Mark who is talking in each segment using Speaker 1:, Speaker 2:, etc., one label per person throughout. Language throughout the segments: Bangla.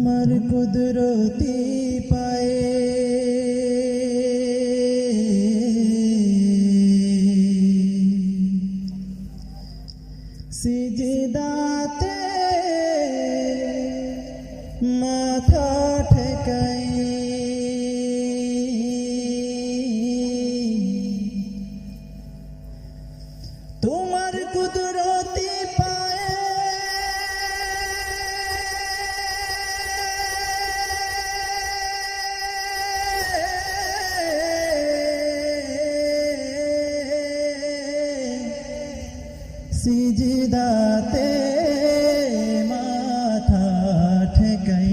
Speaker 1: তোমার কুদরতি পায়ে সিজদাতে সিজদাতে মাথা ঠেকাই।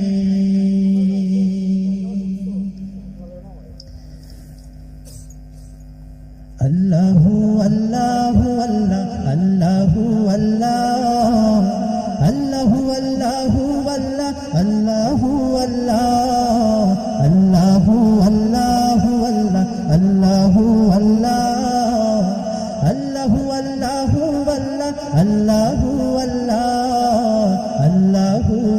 Speaker 1: আল্লাহু আল্লাহু আল্লাহ আল্লাহু আল্লাহ।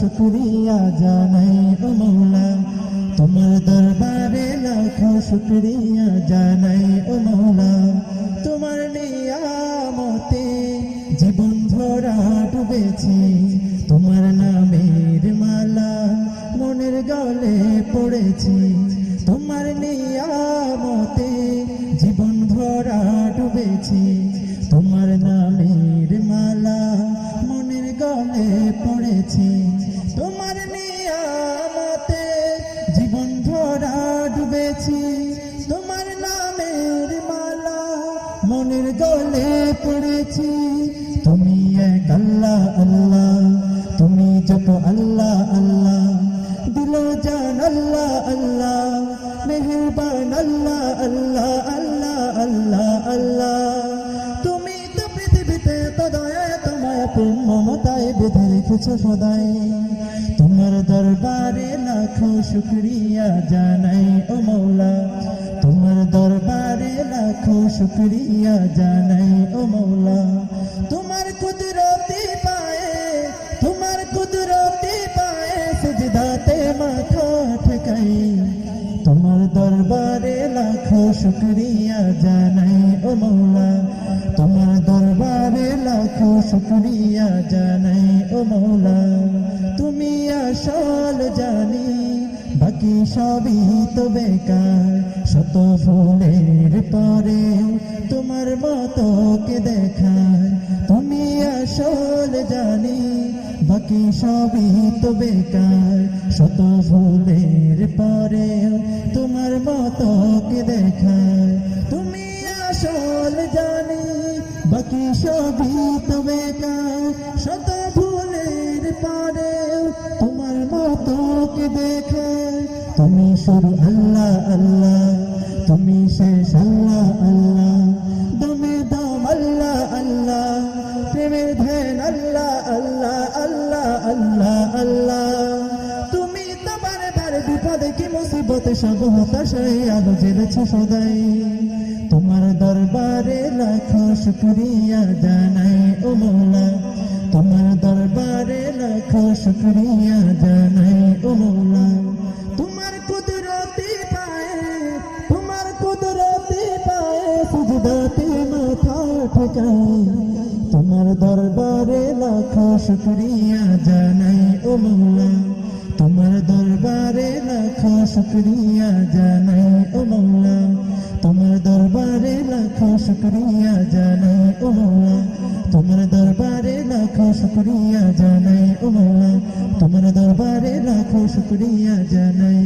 Speaker 1: শুকরিয়া জানাই ও মৌলা। তোমার দরবারে লাখো শুক্রিয়া জানাই ও মৌলা। তোমার নিয়ামতে জীবন ভরা ডুবেছি। তোমার নামের মালা মনের গলে পড়েছি। তোমার নিয়ামতে জীবন ভরা ডুবেছি। পড়েছি তুমি এক আল্লাহ আল্লাহ। তুমি যত আল্লাহ আল্লাহ। দিল জান আল্লাহ আল্লাহ। মেহরবান আল্লাহ আল্লাহ আল্লাহ আল্লাহ আল্লাহ। তুমি তো পৃথিবীতে তো তোমায় প্রেম, মমতায় বেঁধে রেখেছ সদাই। তোমার দরবারে লাখো শুক্রিয়া জানাই, ও মৌলা। তোমার দরবারে লাখো শুক্রিয়া জানাই ও মৌলা। তোমার কুদরতি পায়ে, তোমার কুদরতি পায়ে সজদাতে মাথা ঠেকাই। তোমার দরবারে লাখো শুক্রিয়া জানাই ও মৌলা। তোমার দরবারে লাখো শুক্রিয়া জানাই ও মৌলা। তুমি আসল জানি, বাকি সবই তো বেকার। শত ফুলের পরে তোমার মতো কে দেখায়? তুমি আসল জানি, বাকি সবই তো বেকার। শত ফুলের পরে তোমার মতো কে দেখায়? তুমি আসল জানি, বাকি সবই তো বেকার। শত ফুলের পরে তোমার মতো কে দেখায়? তুমি শুরু আল্লাহ আল্লাহ তুমি শেষ আল্লাহ আল্লাহ দমে দম আল্লাহ আল্লাহ প্রেমের ধ্যান আল্লাহ আল্লাহ আল্লাহ আল্লাহ। আল্লাহ তুমি তোমার বার বিপদে কি মুসিবতে সব হতাশায় আলো জেলেছ সদাই। তোমার দরবারে লাখো শুক্রিয়া জানাই ও মৌলা। তোমার দরবারে লাখো শুক্রিয়া জানাই ও মৌলা। সুজদাতে মাথা ঠেকাই। তোমার দরবারে লাখো শুক্রিয়া জানাই ও মৌলা তোমার দরবারে লাখো শুক্রিয়া জানাই ও মৌলা তোমার দরবারে লাখো শুক্রিয়া জানাই ও মৌলা তোমার দরবারে লাখো শুক্রিয়া জানাই ও মৌলা তোমার দরবারে লাখো শুক্রিয়া জানাই